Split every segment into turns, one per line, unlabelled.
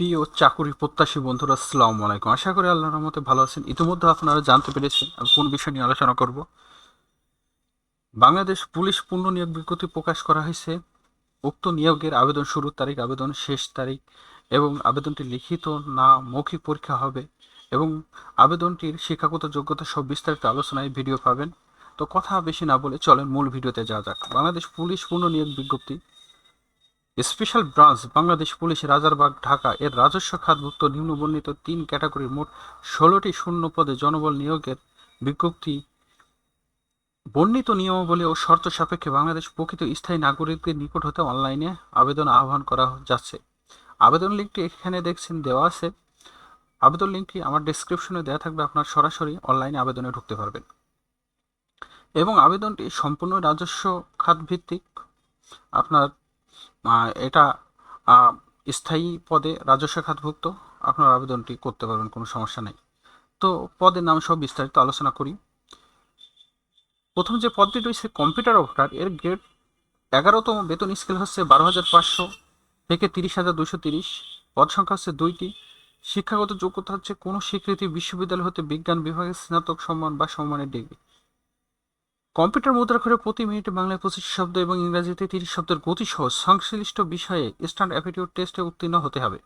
প্রিয় চাকুরি প্রত্যাশী বন্ধুরা, আসসালামু আলাইকুম। আশা করি আল্লাহর রহমতে ভালো আছেন। ইতিমধ্যে আপনারা জানতে পেরেছেন আমি কোন বিষয় নিয়ে আলোচনা করব। বাংলাদেশ পুলিশ পূর্ণ নিয়োগ বিজ্ঞপ্তি প্রকাশ করা হয়েছে। উক্ত নিয়োগের আবেদন শুরুর তারিখ, আবেদন শেষ তারিখ এবং আবেদনটি লিখিত না মৌখিক পরীক্ষা হবে এবং আবেদনটির শিক্ষাগত যোগ্যতা সব বিস্তারিত আলোচনায় ভিডিও পাবেন। তো কথা বেশি না বলে চলেন মূল ভিডিওতে যাওয়া যাক। বাংলাদেশ পুলিশ পূর্ণ নিয়োগ বিজ্ঞপ্তি special branch Bangladesh police Rajarbagh, Dhaka. এর রাজস্ব খাতভুক্ত নিম্নবর্ণিত তিন ক্যাটাগরির মোট ষোলোটি শূন্য পদে জনবল নিয়োগের বিজ্ঞপ্তি। বর্ণিত নিয়মাবলী ও শর্ত সাপেক্ষে বাংলাদেশ প্রকৃত স্থায়ী নাগরিকদের নিকট হতে অনলাইনে আবেদন আহ্বান করা যাচ্ছে। আবেদন লিঙ্কটি এখানে দেখছেন, দেওয়া আছে। আবেদন লিঙ্কটি আমার ডেসক্রিপশনে দেওয়া থাকবে, আপনার সরাসরি অনলাইনে আবেদনে ঢুকতে পারবেন। এবং আবেদনটি সম্পূর্ণ রাজস্ব খাত ভিত্তিক আপনার এটা স্থায়ী পদে রাজস্ব খাতভুক্ত আপনার আবেদনটি করতে পারবেন, কোনো সমস্যা নেই। তো পদের নাম সব বিস্তারিত আলোচনা করি। প্রথম যে পদটি রয়েছে, কম্পিউটার অপারেটর, এর গ্রেড এগারোতম। বেতন স্কেল হচ্ছে বারো হাজার পাঁচশো থেকে তিরিশ হাজার দুশো তিরিশ। পদ সংখ্যা হচ্ছে দুইটি। শিক্ষাগত যোগ্যতা হচ্ছে কোনো স্বীকৃতি বিশ্ববিদ্যালয় হতে বিজ্ঞান বিভাগের স্নাতক সম্মান বা সম্মানের ডিগ্রি। কম্পিউটার মুদ্রাক্ষরে প্রতি মিনিটে বাংলায় পঁচিশ শব্দ এবং ইংরাজিতে তিরিশ শব্দের গতিসহ সংশ্লিষ্ট বিষয়ে স্ট্যান্ড অ্যাপিটিউড টেস্টে উত্তীর্ণ হতে হবে।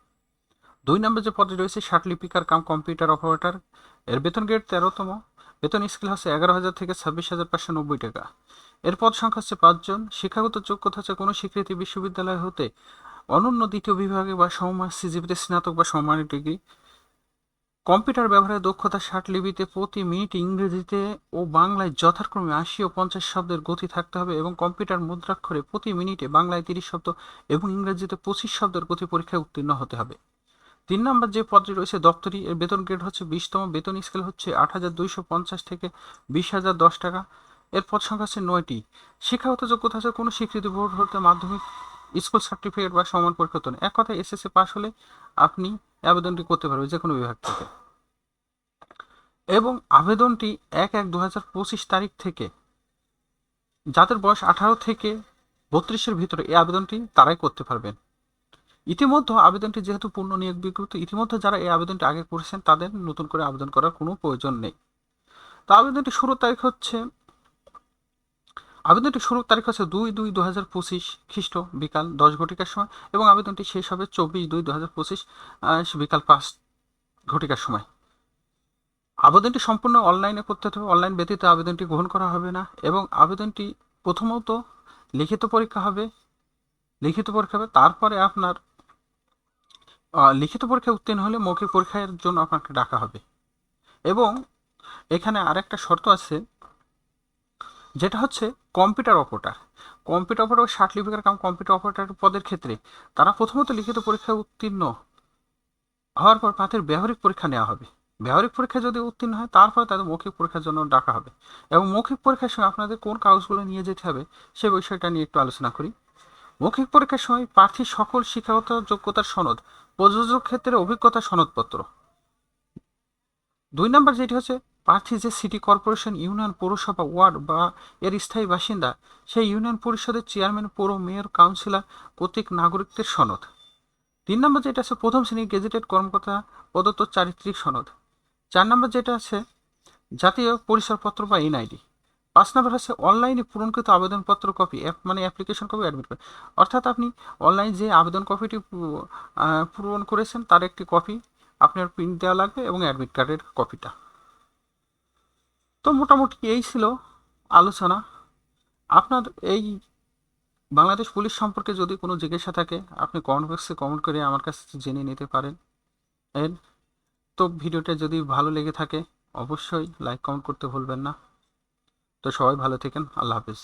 দুই নম্বর যে পদে রয়েছে, ষাট লিপিকার কাম কম্পিউটার অপারেটর। এর বেতন গ্রেড তেরোতম। বেতন স্কেল হচ্ছে এগারো হাজার থেকে ছাব্বিশ হাজার পাঁচশো নব্বই টাকা। এর পদ সংখ্যা হচ্ছে পাঁচজন। শিক্ষাগত যোগ্যতা হচ্ছে কোনো স্বীকৃতি বিশ্ববিদ্যালয় হতে অনন্য দ্বিতীয় বিভাগে বা সমমান সিজিপিতে স্নাতক বা সম্মানের ডিগ্রি। কম্পিউটার ব্যবহারের দক্ষতা ষাট লিপিতে প্রতি মিনিট ইংরেজিতে ও বাংলায় যথাক্রমে আশি ও পঞ্চাশ শব্দের গতি থাকতে হবে এবং কম্পিউটার মুদ্রাক্ষরে প্রতি মিনিটে বাংলায় তিরিশ শব্দ এবং ইংরেজিতে পঁচিশ শব্দের গতি পরীক্ষায় উত্তীর্ণ হতে হবে। তিন নম্বর যে পদটি রয়েছে, দপ্তরি, এর বেতন গ্রেড হচ্ছে বিশতম, বেতন স্কেল হচ্ছে আট হাজার দুইশো পঞ্চাশ থেকে বিশ হাজার দশ টাকা। এর পদ সংখ্যা হচ্ছে নয়টি। শিক্ষাগত যোগ্যতা আছে কোনো স্বীকৃতি বোর্ড হতে মাধ্যমিক স্কুল সার্টিফিকেট বা সমান হতো এক কথায় এসএসসি পাস হলে আপনি আবেদনটি করতে পারবেন যে কোনো বিভাগ থেকে। এবং আবেদনটি এক এক দু তারিখ থেকে যাদের বয়স আঠারো থেকে বত্রিশের ভিতরে এই আবেদনটি তারাই করতে পারবেন। ইতিমধ্যে আবেদনটি যেহেতু পূর্ণ নিয়োগ বিজ্ঞপ্তি, ইতিমধ্যে যারা এই আবেদনটি আগে করেছেন তাদের নতুন করে আবেদন করার কোনো প্রয়োজন নেই। তো আবেদনটি শুরুর তারিখ হচ্ছে আবেদনটি শুরুর তারিখ হচ্ছে দুই দুই দু হাজার পঁচিশ খ্রিস্ট বিকাল দশ ঘটিকার সময় এবং আবেদনটি শেষ হবে চব্বিশ দুই দু হাজার পঁচিশ বিকাল পাঁচ ঘটিকার সময়। আবেদনটি সম্পূর্ণ অনলাইনে করতে হবে, অনলাইন ব্যতীত আবেদনটি গ্রহণ করা হবে না এবং আবেদনটি প্রথমত লিখিত পরীক্ষা হবে, লিখিত পরীক্ষা হবে, তারপরে আপনার লিখিত পরীক্ষায় উত্তীর্ণ হলে মৌখিক পরীক্ষার জন্য আপনাকে ডাকা হবে। এবং এখানে আরেকটা শর্ত আছে যেটা হচ্ছে কম্পিউটার অপারেটর কম্পিউটার অপারেটর লিপিকার কাম কম্পিউটার অপারেটর পদের ক্ষেত্রে তারা প্রথমত লিখিত পরীক্ষায় উত্তীর্ণ হওয়ার পর তাদের ব্যবহারিক পরীক্ষা নেওয়া হবে। ব্যবহারিক পরীক্ষা যদি উত্তীর্ণ হয়, তারপরে তাদের মৌখিক পরীক্ষার জন্য ডাকা হবে। এবং মৌখিক পরীক্ষার সময় আপনাদের কোন কাগজগুলো নিয়ে যেতে হবে, সে বিষয়টা নিয়ে একটু আলোচনা করি। মৌখিক পরীক্ষার সময় প্রার্থীর সকল শিক্ষাগত যোগ্যতার সনদ, প্রযোজক ক্ষেত্রে অভিজ্ঞতা সনদপত্র। দুই নম্বর যেটি হচ্ছে প্রার্থী যে সিটি কর্পোরেশন ইউনিয়ন পৌরসভা ওয়ার্ড বা এর স্থায়ী বাসিন্দা, সেই ইউনিয়ন পরিষদের চেয়ারম্যান, পৌর মেয়র, কাউন্সিলর কর্তৃক নাগরিকদের সনদ। তিন নম্বর যেটা আছে, প্রথম শ্রেণির গেজেটেড কর্মকর্তা প্রদত্ত চারিত্রিক সনদ। চার নম্বর যেটা আছে, জাতীয় পরিচয়পত্র বা এনআইডি। পাঁচ নম্বর হচ্ছে, অনলাইনে পূরণকৃত আবেদনপত্র কপি, অ্যাপ মানে অ্যাপ্লিকেশন কপি অ্যাডমিট কপি অর্থাৎ আপনি অনলাইন যে আবেদন কপিটি পূরণ করেছেন, তার একটি কপি আপনার প্রিন্ট দেওয়া লাগবে এবং অ্যাডমিট কার্ডের কপিটা। তো মোটামুটি এই ছিল আলোচনা। আপনার এই বাংলাদেশ পুলিশ সম্পর্কে যদি কোনো জিজ্ঞাসা থাকে, আপনি কমেন্ট বক্সে কমেন্ট করে আমার কাছে জেনে নিতে পারেন। এর তো ভিডিওটা যদি ভালো লেগে থাকে, অবশ্যই লাইক কমেন্ট করতে ভুলবেন না। তো সবাই ভালো থাকেন, আল্লাহ হাফিজ।